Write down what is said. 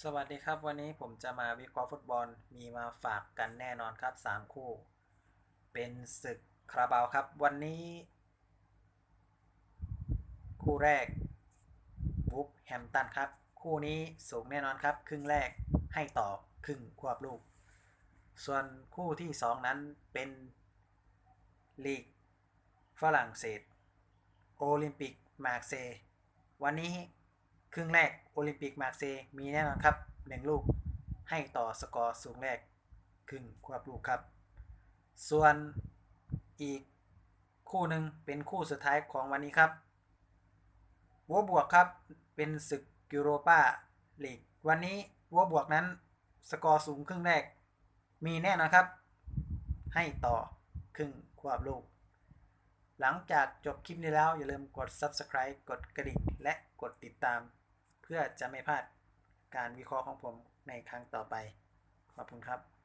สวัสดีครับ วันนี้ผมจะมาวิเคราะห์ฟุตบอลมีมาฝากกันแน่นอนครับ 3 คู่ เป็นศึกคาราบาวครับ วันนี้ คู่แรกวูฟแฮมตันครับ คู่นี้สูงแน่นอนครับ ครึ่งแรกให้ต่อครึ่งควบลูก ส่วนคู่ที่ 2 นั้นเป็นลีกฝรั่งเศส โอลิมปิกมาร์กเซย์วันนี้ ครึ่งแรกโอลิมปิกมาร์เซย์มีแน่นอนครับหนึ่งลูกให้ต่อสกอร์สูงแรกครึ่งควบลูกครับ ส่วนอีกคู่หนึ่งเป็นคู่สุดท้ายของวันนี้ครับวัวบวกครับเป็นศึกยูโรปาลีกวันนี้วัวบวกนั้นสกอร์สูงครึ่งแรก มีแน่นอนครับ ให้ต่อครึ่งควบลูก หลังจากจบคลิปนี้แล้วอย่าลืมกด subscribe กดกระดิ่งและกดติดตาม พื่อจะไม่พลาดการวิเคราะห์ของผมในครั้งต่อไป ขอบคุณครับ